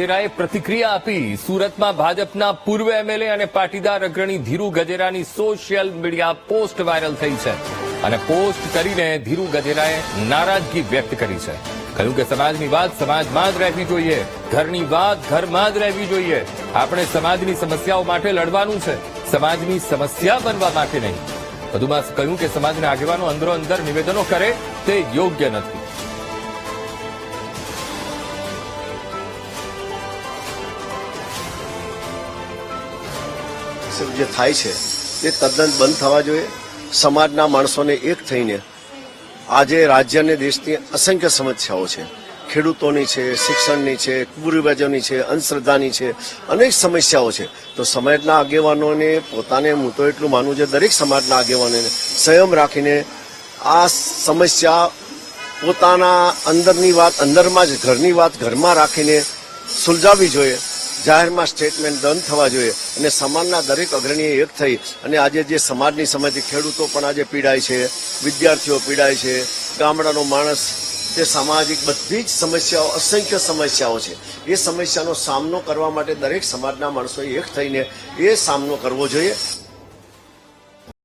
ગજેરાએ પ્રતિક્રિયા આપી. સુરતમાં ભાજપના પૂર્વ એમએલએ અને પાટીદાર અગ્રણી ધીરુ ગજેરાની સોશિયલ મીડિયા પોસ્ટ વાયરલ થઈ છે. અને પોસ્ટ કરીને ધીરુ ગજેરાએ નારાજગી વ્યક્ત કરી છે. કહ્યું કે સમાજની વાત સમાજમાં જ રહેવી જોઈએ. ઘરની વાત ઘરમાં જ રહેવી જોઈએ. આપણે સમાજની સમસ્યાઓ માટે લડવાનું છે. સમાજની સમસ્યા બનવા માટે નહીં. વધુમાં કહ્યું કે સમાજના આગેવાનો અંદરો અંદર નિવેદનો કરે તે યોગ્ય નથી. જે થાય છે, એ તદ્દન બંધ થવા જોઈએ. સમાજના માણસોને એક થઈને આજે રાજ્ય અને દેશની અસંખ્ય સમસ્યાઓ છે. ખેડૂતોની છે, શિક્ષણની છે, કુરિવાજોની છે, અંધશ્રદ્ધાની છે, અનેક સમસ્યાઓ છે. તો સમાજના આગેવાનોને પોતાને હું તો એટલું માનું છે, દરેક સમાજના આગેવાનોને સંયમ રાખીને આ સમસ્યા પોતાના અંદરની વાત, અંદરમાં જ ઘરની વાત, ઘરમાં રાખીને સુલઝાવવી જોઈએ. જાહેરમાં સ્ટેટમેન્ટ દંડ થવા જોઈએ અને સમાજના દરેક અગ્રણીએ એક થઈ અને આજે જે સમાજની સમજ ખેડૂતો પણ આજે પીડાય છે, વિદ્યાર્થીઓ પીડાય છે, ગામડાનો માણસ, તે સામાજિક બધી જ સમસ્યાઓ, અસંખ્ય સમસ્યાઓ છે. એ સમસ્યાનો સામનો કરવા માટે દરેક સમાજના માણસોએ એક થઈને એ સામનો કરવો જોઈએ.